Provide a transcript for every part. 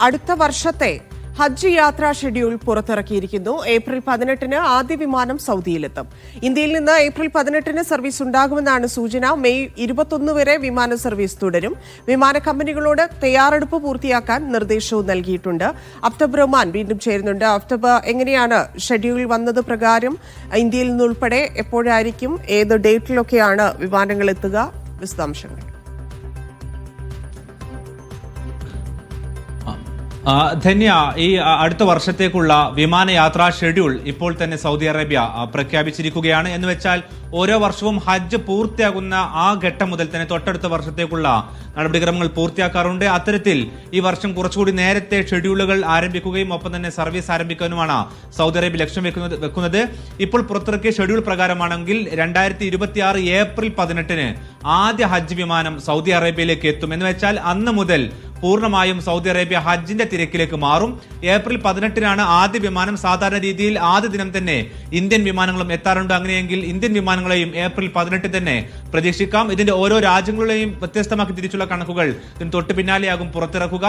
അടുത്ത വർഷത്തെ ഹജ്ജ് യാത്രാ ഷെഡ്യൂൾ പുറത്തിറക്കിയിരിക്കുന്നു. ഏപ്രിൽ പതിനെട്ടിന് ആദ്യ വിമാനം സൗദിയിലെത്തും. ഇന്ത്യയിൽ നിന്ന് ഏപ്രിൽ പതിനെട്ടിന് സർവീസ് ഉണ്ടാകുമെന്നാണ് സൂചന. മെയ് ഇരുപത്തൊന്ന് വരെ വിമാന സർവീസ് തുടരും. വിമാന കമ്പനികളോട് തയ്യാറെടുപ്പ് പൂർത്തിയാക്കാൻ നിർദ്ദേശവും നൽകിയിട്ടുണ്ട്. അഫ്തബ് റഹ്മാൻ വീണ്ടും ചേരുന്നുണ്ട്. അഫ്തബ് എങ്ങനെയാണ് ഷെഡ്യൂൾ വന്നത് പ്രകാരം? ഇന്ത്യയിൽ നിന്നുൾപ്പെടെ എപ്പോഴായിരിക്കും? ഏത് ഡേറ്റിലൊക്കെയാണ് വിമാനങ്ങൾ എത്തുക? വിശദാംശങ്ങൾ. ധന്യ ഈ അടുത്ത വർഷത്തേക്കുള്ള വിമാനയാത്രാ ഷെഡ്യൂൾ ഇപ്പോൾ തന്നെ സൗദി അറേബ്യ പ്രഖ്യാപിച്ചിരിക്കുകയാണ്. എന്ന് വെച്ചാൽ ഓരോ വർഷവും ഹജ്ജ് പൂർത്തിയാകുന്ന ആ ഘട്ടം മുതൽ തന്നെ തൊട്ടടുത്ത വർഷത്തേക്കുള്ള നടപടിക്രമങ്ങൾ പൂർത്തിയാക്കാറുണ്ട്. അത്തരത്തിൽ ഈ വർഷം കുറച്ചുകൂടി നേരത്തെ ഷെഡ്യൂളുകൾ ആരംഭിക്കുകയും ഒപ്പം തന്നെ സർവീസ് ആരംഭിക്കാനുമാണ് സൗദി അറേബ്യ ലക്ഷ്യം വെക്കുന്നത് വെക്കുന്നത്. ഇപ്പോൾ പുറത്തിറക്കിയ ഷെഡ്യൂൾ പ്രകാരമാണെങ്കിൽ രണ്ടായിരത്തി ഏപ്രിൽ പതിനെട്ടിന് ആദ്യ ഹജ്ജ് വിമാനം സൗദി അറേബ്യയിലേക്ക് എത്തും. എന്ന് വെച്ചാൽ അന്ന് മുതൽ പൂർണമായും സൗദി അറേബ്യ ഹജ്ജിന്റെ തിരക്കിലേക്ക് മാറും. ഏപ്രിൽ പതിനെട്ടിനാണ് ആദ്യ വിമാനം സാധാരണ രീതിയിൽ ആദ്യ ദിനം തന്നെ ഇന്ത്യൻ വിമാനങ്ങളും എത്താറുണ്ട്. അങ്ങനെയെങ്കിൽ ഇന്ത്യൻ വിമാനങ്ങളെയും ഏപ്രിൽ പതിനെട്ടിൽ തന്നെ പ്രതീക്ഷിക്കാം. ഇതിന്റെ ഓരോ രാജ്യങ്ങളെയും വ്യത്യസ്തമാക്കി തിരിച്ചുള്ള കണക്കുകൾ ഇതിന് തൊട്ട് പിന്നാലെയാകും. പുറത്തിറക്കുക.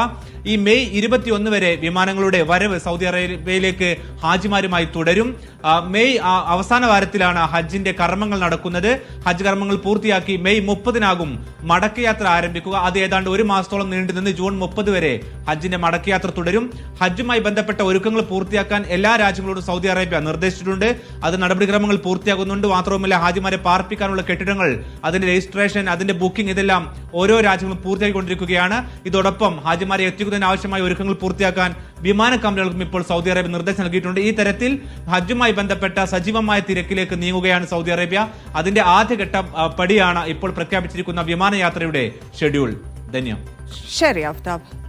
ഈ മെയ് ഇരുപത്തിയൊന്ന് വരെ വിമാനങ്ങളുടെ വരവ് സൗദി അറേബ്യയിലേക്ക് ഹാജിമാരുമായി തുടരും. മെയ് അവസാന വാരത്തിലാണ് ഹജ്ജിന്റെ കർമ്മങ്ങൾ നടക്കുന്നത്. ഹജ്ജ് കർമ്മങ്ങൾ പൂർത്തിയാക്കി മെയ് മുപ്പതിനാകും. മടക്കയാത്ര ആരംഭിക്കുക. അത് ഏതാണ്ട് ഒരു മാസത്തോളം നീണ്ടു നിന്ന് ജൂൺ മുപ്പത് വരെ ഹജ്ജിന്റെ മടക്കയാത്ര തുടരും. ഹജ്ജുമായി ബന്ധപ്പെട്ട ഒരുക്കങ്ങൾ പൂർത്തിയാക്കാൻ എല്ലാ രാജ്യങ്ങളോടും സൗദി അറേബ്യ നിർദ്ദേശിച്ചിട്ടുണ്ട്. അത് നടപടിക്രമങ്ങൾ പൂർത്തിയാകുന്നുണ്ട് മാത്രവുമല്ല ഹാജിമാരെ പാർപ്പിക്കാനുള്ള കെട്ടിടങ്ങൾ അതിന്റെ രജിസ്ട്രേഷൻ അതിന്റെ ബുക്കിംഗ് ഇതെല്ലാം ഓരോ രാജ്യങ്ങളും പൂർത്തിയാക്കിക്കൊണ്ടിരിക്കുകയാണ്. ഇതോടൊപ്പം ഹാജിമാരെ എത്തിക്കുന്നതിന് ആവശ്യമായ ഒരുക്കങ്ങൾ പൂർത്തിയാക്കാൻ വിമാന കമ്പനികൾക്കും ഇപ്പോൾ സൗദി അറേബ്യ നിർദ്ദേശം നൽകിയിട്ടുണ്ട്. ഈ തരത്തിൽ ഹജ്ജുമായി ബന്ധപ്പെട്ട സജീവമായ തിരക്കിലേക്ക് നീങ്ങുകയാണ് സൗദി അറേബ്യ. അതിന്റെ ആദ്യഘട്ട പടിയാണ് ഇപ്പോൾ പ്രഖ്യാപിച്ചിരിക്കുന്ന വിമാനയാത്രയുടെ ഷെഡ്യൂൾ. ധന്യം. ശരി അഫ്താബ്